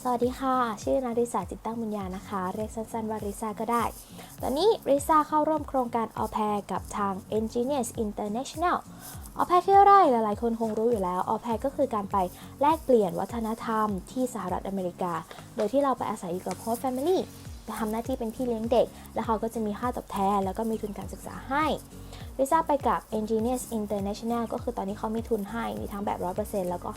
สวัสดีค่ะ ชื่อนาริสาจิตตั้งบุญญานะคะ เรียกสั้นๆว่าริซาก็ได้ ตอนนี้ริซาเข้าร่วมโครงการออแพรกับทาง Engineers International ออแพรคืออะไรหลายๆ คนคงรู้อยู่แล้ว ออแพรก็คือการไปแลกเปลี่ยนวัฒนธรรมที่สหรัฐอเมริกา โดยที่เราไปอาศัยอยู่กับ host family ทำหน้าที่เป็นพี่เลี้ยงเด็ก แล้วเขาก็จะมีค่าตอบแทน แล้วก็มีทุนการศึกษาให้ ลิซ่าไปกับ Engineers International ก็คือตอนนี้เขามีทุนให้มีทั้งแบบ 100%แล้วก็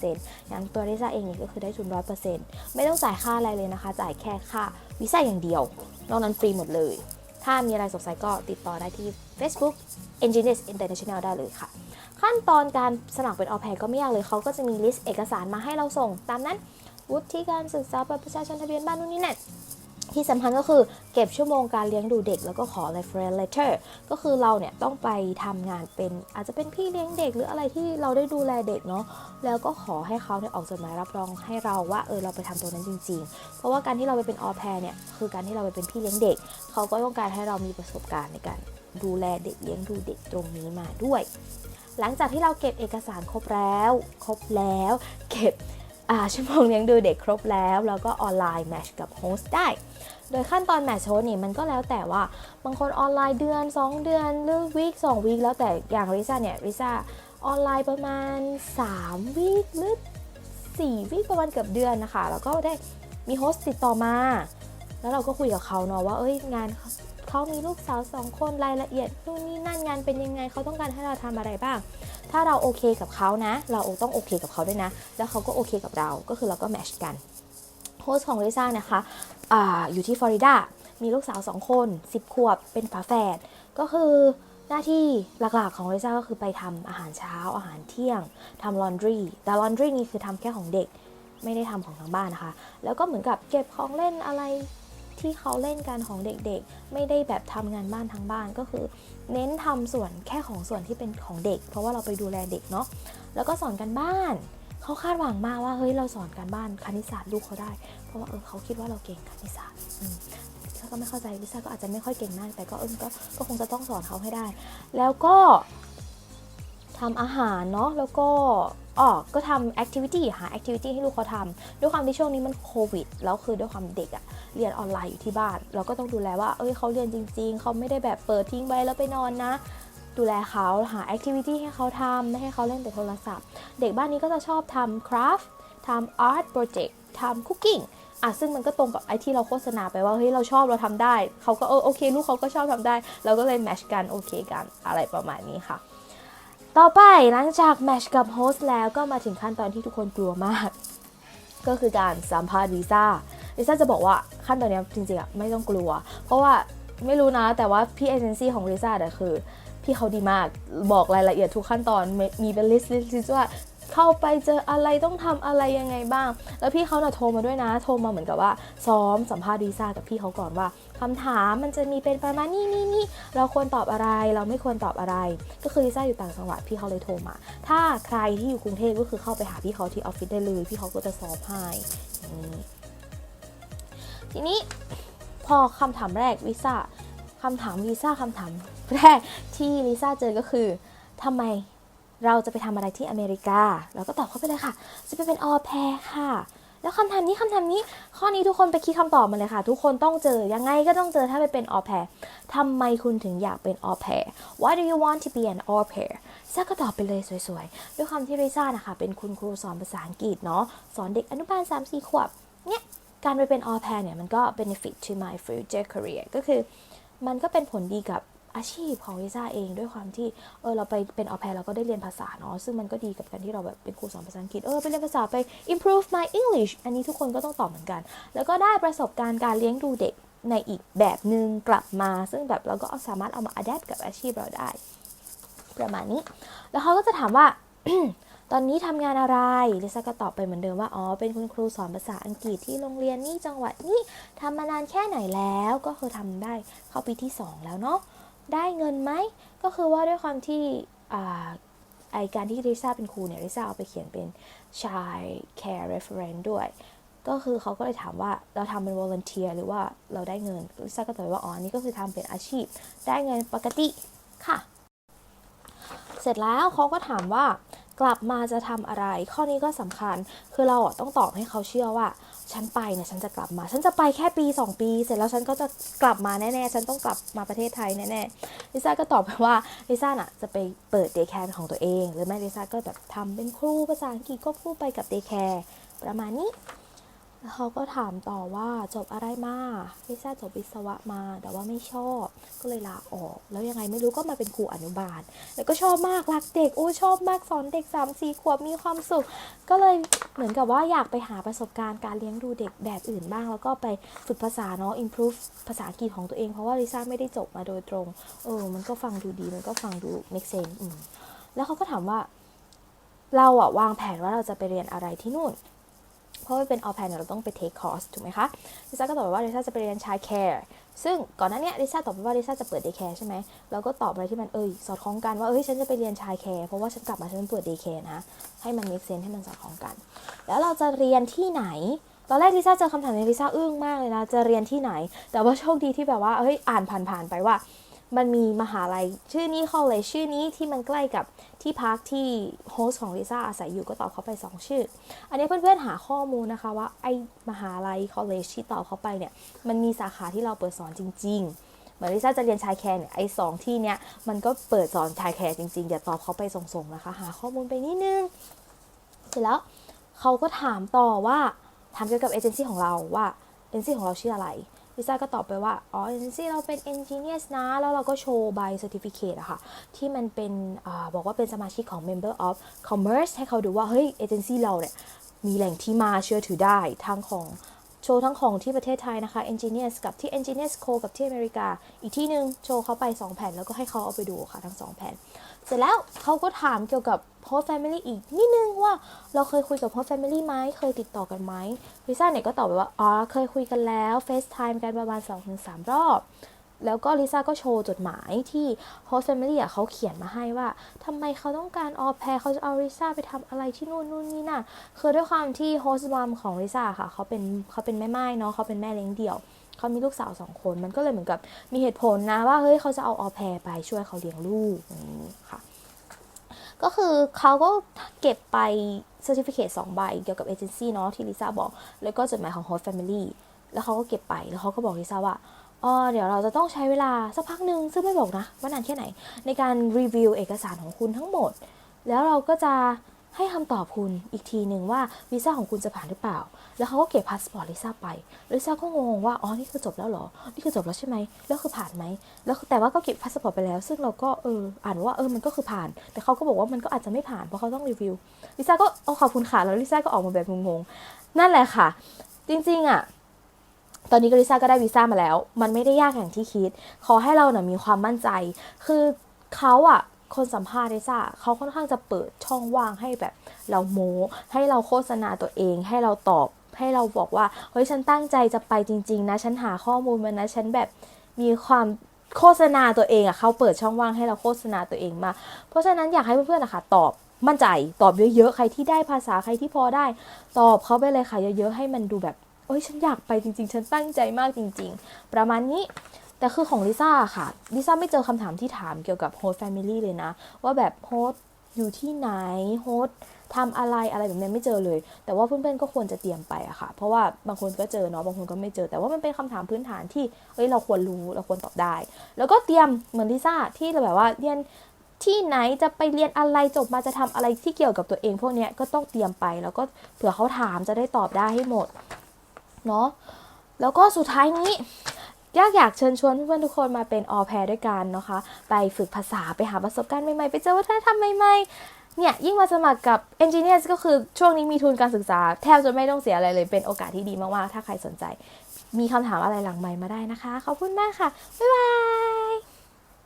50%อย่างตัวลิซ่าเองเนี่ยก็คือได้ทุน 100%ไม่ต้องจ่ายค่าอะไรเลยนะคะ จ่ายแค่ค่าวีซ่าอย่างเดียวนอกนั้นฟรีหมดเลย ถ้ามีอะไรสงสัยก็ติดต่อได้ที่ Facebook Engineers International ได้เลยค่ะ ขั้นตอนการสมัครเป็นออแพก็ไม่ยากเลยเขาก็จะมีลิสต์เอกสารมาให้เราส่ง ตามนั้นวุฒิการศึกษาบัตรประชาชนทะเบียนบ้านนู่นนี่นั่น ที่สำคัญก็คือเก็บชั่วโมงการเลี้ยงดูเด็กแล้วก็ขอ reference letter ก็คือเราเนี่ยต้องไปทำงานเป็นอาจจะเป็นพี่เลี้ยงเด็กหรืออะไรที่เราได้ดูแลเด็กเนาะแล้วก็ขอให้เขาเนี่ยออกจดหมายรับรองให้เราว่าเออเราไปทำตัวนั้นจริง ๆ เพราะว่าการที่เราไปเป็นออแพรเนี่ยคือการที่เราไปเป็นพี่เลี้ยงเด็ก เขาก็ต้องการให้เรามีประสบการณ์ในการดูแลเด็กเลี้ยงดูเด็กตรงนี้มาด้วย หลังจากที่เราเก็บเอกสารครบแล้ว ครบแล้ว เก็บ ชั่วโมงเลี้ยงดูเด็กครบแล้ว แล้วก็ออนไลน์แมชกับโฮสต์ได้ โดยขั้นตอนแมชโฮสต์นี่มันก็แล้วแต่ว่าบางคนออนไลน์เดือน 2 เดือนหรือวีค2วีคแล้วแต่อย่างริซ่าเนี่ยริซ่าออนไลน์ประมาณ 3 วีคหรือ4วีคประมาณเกือบเดือนนะคะ แล้วก็ได้มีโฮสต์ติดต่อมา แล้วเราก็คุยกับเขาเนาะว่าเอ้ยงาน เขามีลูกสาวสองคนรายละเอียดนู่นนี่นั่นงานเป็นยังไงเขาต้องการให้เราทำอะไรบ้าง ถ้าเราโอเคกับเขานะ เราต้องโอเคกับเขาด้วยนะ แล้วเขาก็โอเคกับเราก็คือเราก็แมชกันโฮสของลิซ่านะคะอาอยู่ที่ฟลอริดามีลูกสาว2คน 10 ขวบเป็นฝาแฝดก็คือหน้าที่หลักๆของลิซ่าก็คือไปทำอาหารเช้าอาหารเที่ยงทำลอนดรีแต่ลอนดรีนี่คือทำแค่ของเด็กไม่ได้ทำของทางบ้านนะคะ แล้วก็เหมือนกับเก็บของเล่นอะไร ที่เขาเล่นกันของเด็กๆ ไม่ได้แบบทำงานบ้านทั้งบ้านก็คือ เน้นทำส่วนแค่ของส่วนที่เป็นของเด็ก เพราะว่าเราไปดูแลเด็กเนาะแล้วก็สอนกันบ้านเขาคาดหวังมากว่าเฮ้ยเราสอนการบ้านคณิตศาสตร์ลูกเขาได้ เพราะว่าเออเขาคิดว่าเราเก่งคณิตศาสตร์อืมลิซ่าก็ไม่เข้าใจลิซ่าก็อาจจะไม่ค่อยเก่งมากแต่ก็เออก็ก็คงจะต้องสอนเขาให้ได้ แล้วก็ ทำอาหารเนาะแล้วก็อ๋อก็ทำแอคทิวิตี้หาแอคทิวิตี้ให้ลูกเขาทำด้วยความที่ช่วงนี้มันโควิดแล้วคือด้วยความเด็กอะเรียนออนไลน์อยู่ที่บ้าน เราก็ต้องดูแลว่าเอ้ยเขาเรียนจริง ๆ เขาไม่ได้แบบเปิดทิ้งไว้แล้วไปนอนนะ ดูแลเขาหาแอคทิวิตี้ให้เขาทำไม่ให้เขาเล่นแต่โทรศัพท์ เด็กบ้านนี้ก็จะชอบทำคราฟต์ทำอาร์ตโปรเจกต์ทำคุกกิ้งอะซึ่งมันก็ตรงกับไอที่เราโฆษณาไปว่าเฮ้ยเราชอบเราทำได้ เขาก็เออโอเค ลูกเขาก็ชอบทำได้ เราก็เลยแมชกันโอเคกันอะไรประมาณนี้ค่ะ ต่อไปหลังจากแมชกับโฮสต์แล้วก็มาถึงขั้นตอนที่ทุกคนกลัวมาก ก็คือการสัมภาษณ์วีซ่าวีซ่าจะบอกว่าขั้นตอนนี้จริงๆอะไม่ต้องกลัว เพราะว่าไม่รู้นะแต่ว่าพี่เอเจนซี่ของวีซ่าเนี่ยคือ พี่เขาดีมากบอกรายละเอียดทุกขั้นตอนมีเป็นลิสต์ลิสต์ลิสต์ว่า เข้าไปเจออะไรต้องทำอะไรยังไงบ้าง แล้วพี่เขาน่ะโทรมาด้วยนะ โทรมาเหมือนกับว่า ซ้อมสัมภาษณ์วีซ่ากับพี่เขาก่อนว่าคำถามมันจะมีเป็นประมาณนี้นี่นี่เราควรตอบอะไร เราไม่ควรตอบอะไร ก็คือวีซ่าอยู่ต่างจังหวัดพี่เขาเลยโทรมา ถ้าใครที่อยู่กรุงเทพก็คือเข้าไปหาพี่เขาที่ออฟฟิศได้เลย พี่เขาก็จะสอบให้ทีนี้พอคำถามแรกวีซ่าคำถามวีซ่าคำถามแรกที่ลิซ่าเจอก็คือทำไม เราจะไปทำอะไรที่อเมริกา เราก็ตอบเข้าไปเลยค่ะ จะไปเป็นออแพรค่ะ แล้วคำถามนี้คำถามนี้ ข้อนี้ทุกคนไปคิดคำตอบมาเลยค่ะ ทุกคนต้องเจอ ยังไงก็ต้องเจอถ้าไปเป็นออแพรทำไมคุณถึงอยากเป็นออแพร Why do you want to be an au pair ซ่าก็ตอบไปเลยสวยๆ ด้วยความที่ริซ่านะคะ เป็นคุณครูสอนภาษาอังกฤษเนาะ สอนเด็กอนุบาล 3 4 ขวบ เนี่ย การไปเป็นออแพรเนี่ยมันก็ benefit to my future career ก็คือ มันก็เป็นผลดีกับ อาชีพของลิซ่าเองด้วยความที่เออเราไปเป็นออแพรเราก็ได้เรียนภาษาเนาะซึ่งมันก็ดีกับการที่เราแบบเป็นครูสอนภาษาอังกฤษเออไปเรียนภาษาไป improve my English อันนี้ทุกคนก็ต้องตอบเหมือนกัน แล้วก็ได้ประสบการณ์การเลี้ยงดูเด็กในอีกแบบหนึ่งกลับมา ซึ่งแบบเราก็สามารถเอามา adapt กับอาชีพเราได้ ประมาณนี้ แล้วเขาก็จะถามว่าตอนนี้ทำงานอะไรลิซ่าก็ตอบไปเหมือนเดิมว่า อ๋อ เป็นคุณครูสอนภาษาอังกฤษที่โรงเรียนนี่จังหวัดนี่ทำมานานแค่ไหนแล้ว ก็คือทำได้เข้าปีที่ 2 แล้วเนาะ ได้เงินไหมก็คือว่าด้วยความที่ไอการที่ลิซ่าเป็นครูเนี่ยลิซ่าเอาไปเขียนเป็นชาย care reference ด้วย ก็คือเขาก็เลยถามว่าเราทำเป็น volunteer หรือว่าเราได้เงินลิซ่าก็ตอบว่าอ๋อนี่ก็คือทำเป็นอาชีพ ได้เงินปกติค่ะ เสร็จแล้วเขาก็ถามว่า กลับมาจะทำอะไร ข้อนี้ก็สำคัญ คือเราต้องตอบให้เขาเชื่อว่า ฉันไปเนี่ยฉันจะกลับมา ฉันจะไปแค่ปี 2 ปี เสร็จแล้วฉันก็จะกลับมาแน่ๆ ฉันต้องกลับมาประเทศไทยแน่ๆ ลิซ่าก็ตอบไปว่าลิซ่าน่ะจะไปเปิดเดย์แคร์ของตัวเอง หรือไม่ลิซ่าก็แบบทำเป็นครูภาษาอังกฤษก็พูดไปกับเดย์แคร์ประมาณนี้ เขาก็ถามต่อว่าจบอะไรมาลิซ่าจบวิศวะมา แต่ว่าไม่ชอบ ก็เลยลาออก แล้วยังไงไม่รู้ก็มาเป็นครูอนุบาล แล้วก็ชอบมากรักเด็ก โอ้ชอบมากสอนเด็ก3ามสี่ขวบมีความสุข ก็เลยเหมือนกับว่าอยากไปหาประสบการณ์การเลี้ยงดูเด็กแบบอื่นบ้าง แล้วก็ไปฝึกภาษาเนาะ improve ภาษาอังกฤษของตัวเอง เพราะว่าลิซ่าไม่ได้จบมาโดยตรง เออ มันก็ฟังดูดี มันก็ฟังดู make sense แล้วเขาก็ถามว่า เราอะวางแผนว่าเราจะไปเรียนอะไรที่นู่น เพราะว่าเป็นออแพนเราต้องไปเทคคอร์สถูกไหมคะลิซ่าก็ตอบว่าลิซ่าจะไปเรียนชายแคร์ซึ่งก่อนหน้าเนี้ลิซ่าตอบไปว่าลิซ่าจะเปิดเดย์แคร์ใช่ไหมเราก็ตอบอะไรที่มันเอยสอดคล้องกันว่าเอ้ยฉันจะไปเรียนชายแคร์เพราะว่าฉันกลับมาฉันเปิดเดย์แคร์นะให้มัน make sense ให้มันสอดคล้องกัน แล้วเราจะเรียนที่ไหนตอนแรกลิซ่าเจอคำถามนี้ลิซ่าอึ้งมากเลยนะ จะเรียนที่ไหน แต่ว่าโชคดีที่แบบว่าเฮ้ยอ่านผ่านๆไปว่า มันมีมหาลัยชื่อนี้ college ชื่อนี้ที่มันใกล้กับที่พักที่โฮสต์ของลิซ่าอาศัยอยู่ก็ตอบเขาไป 2 ชื่อ อันนี้เพื่อนๆหาข้อมูลนะคะว่าไอมหาลัย college ที่ตอบเขาไปเนี่ยมันมีสาขาที่เราเปิดสอนจริง ๆเหมือนลิซ่าจะเรียนชายแคร์เนี่ยไอสองที่เนี้ยมันก็เปิดสอนชายแคร์จริงๆอย่าตอบเขาไปส่งๆนะคะ หาข้อมูลไปนิดนึง เสร็จแล้วเขาก็ถามต่อว่าถามเกี่ยวกับเอเจนซี่ของเราว่าเอเจนซี่ของเราชื่ออะไร ลิซ่าก็ตอบไปว่า อ๋อเอเจนซี่เราเป็น engineer นะ แล้วเราก็โชว์ใบ certificate อะค่ะ ที่มันเป็นอบอกว่าเป็นสมาชิกของ member of commerce ให้เขาดูว่า เฮ้ย เอเจนซี่เราเนี่ย มีแหล่งที่มาเชื่อถือได้ทั้งของโชว์ทั้งของที่ประเทศไทยนะคะ Engineers กับที่ Engineers Co กับที่อเมริกา อีกที่หนึ่งโชว์เขาไป 2 แผ่น แล้วก็ให้เขาเอาไปดูค่ะ ทั้ง 2 แผ่น เสร็จแล้วเขาก็ถามเกี่ยวกับ host family อีกนิดนึงว่าเราเคยคุยกับ host family ไหมเคยติดต่อกันไหมลิซ่าเนี่ยก็ตอบไปว่าอ๋อเคยคุยกันแล้ว FaceTime กันประมาณ 2-3 รอบ แล้วก็ลิซ่าก็โชว์จดหมายที่ host family อะเขาเขียนมาให้ว่าทำไมเขาต้องการออแพรเขาจะเอาลิซ่าไปทำอะไรที่นู่นนู่นนี่น่ะคือด้วยความที่ host mom ของลิซ่าค่ะเขาเป็นเขาเป็นแม่ไม้เนาะเขาเป็นแม่เลี้ยงเดี่ยวเเขามีลูกสาวสองคนมันก็เลยเหมือนกับมีเหตุผลนะว่าเฮ้ยเขาจะเอาออแพรไปช่วยเขาเลี้ยงลูกอย่างนี้ค่ะ ก็คือเขาก็เก็บไป certificate 2ใบเกี่ยวกับเอเจนซี่เนาะที่ลิซ่าบอก แล้วก็จดหมายของ host family แล้วเขาก็เก็บไปแล้วเขาก็บอกลิซ่าว่าอ๋อเดี๋ยวเราจะต้องใช้เวลาสักพักหนึ่งซึ่งไม่บอกนะว่านานแค่ไหน ในการรีวิวเอกสารของคุณทั้งหมด แล้วเราก็จะ ให้คำตอบคุณอีกทีหนึ่งว่าวีซ่าของคุณจะผ่านหรือเปล่า แล้วเขาก็เก็บพาสปอร์ตลิซ่าไปลิซ่าก็งงว่าอ๋อนี่คือจบแล้วเหรอ นี่คือจบแล้วใช่ไหมแล้วคือผ่านไหมแล้วแต่ว่าก็เก็บพาสปอร์ตไปแล้ว ซึ่งเราก็เอออ่านว่าเออมันก็คือผ่าน แต่เขาก็บอกว่ามันก็อาจจะไม่ผ่านเพราะเขาต้องรีวิวลิซ่าก็เอาขอบคุณค่ะแล้วลิซ่าก็ออกมาแบบงงๆนั่นแหละค่ะ จริงๆอะตอนนี้ก็ลิซ่าก็ได้วีซ่ามาแล้ว มันไม่ได้ยากอย่างที่คิด ขอให้เราเนี่ยมีความมั่นใจ คือเขาอะ คนสัมภาษณ์ลิซ่าเขาค่อนข้างจะเปิดช่องว่างให้แบบ เราโม้ให้เราโฆษณาตัวเอง ให้เราตอบ ให้เราบอกว่าเฮ้ยฉันตั้งใจจะไปจริง ๆ นะ ฉันหาข้อมูลมานะฉันแบบมีความโฆษณาตัวเองอะเขาเปิดช่องว่างให้เราโฆษณาตัวเองมา เพราะฉะนั้นอยากให้เพื่อนๆนะคะตอบมั่นใจตอบเยอะๆ ใครที่ได้ภาษาใครที่พอได้ ตอบเขาไปเลยค่ะเยอะๆ ให้มันดูแบบเอ้ยฉันอยากไปจริง ๆ ฉันตั้งใจมากจริง ๆ ประมาณนี้ แต่คือของลิซ่าค่ะลิซ่าไม่เจอคำถามที่ถามเกี่ยวกับโฮสต์แฟมิลี่เลยนะ ว่าแบบโฮสต์อยู่ที่ไหนโฮสต์ทำอะไรอะไรแบบนี้ไม่เจอเลย แต่ว่าเพื่อนๆก็ควรจะเตรียมไปอะค่ะ เพราะว่าบางคนก็เจอเนาะบางคนก็ไม่เจอ แต่ว่ามันเป็นคำถามพื้นฐานที่เอ้ยเราควรรู้เราควรตอบได้ แล้วก็เตรียมเหมือนลิซ่าที่แบบว่าเรียนที่ไหนจะไปเรียนอะไรจบมาจะทำอะไรที่เกี่ยวกับตัวเอง พวกนี้ก็ต้องเตรียมไป แล้วก็เผื่อเขาถามจะได้ตอบได้ให้หมดเนาะแล้วก็สุดท้ายนี้ ยากอยากเชิญชวนเพื่อนๆทุกคนมาเป็นออแพรด้วยกันนะคะ ไปฝึกภาษาไปหาประสบการณ์ใหม่ๆ ไปเจอวัฒนธรรมใหม่ๆ เนี่ย ยิ่งมาสมัครกับ Engineers ก็คือช่วงนี้มีทุนการศึกษา แทบจะไม่ต้องเสียอะไรเลย เป็นโอกาสที่ดีมากๆ ถ้าใครสนใจ มีคำถามอะไรหลังใหม่มาได้นะคะ ขอบคุณมากค่ะ บ๊ายบาย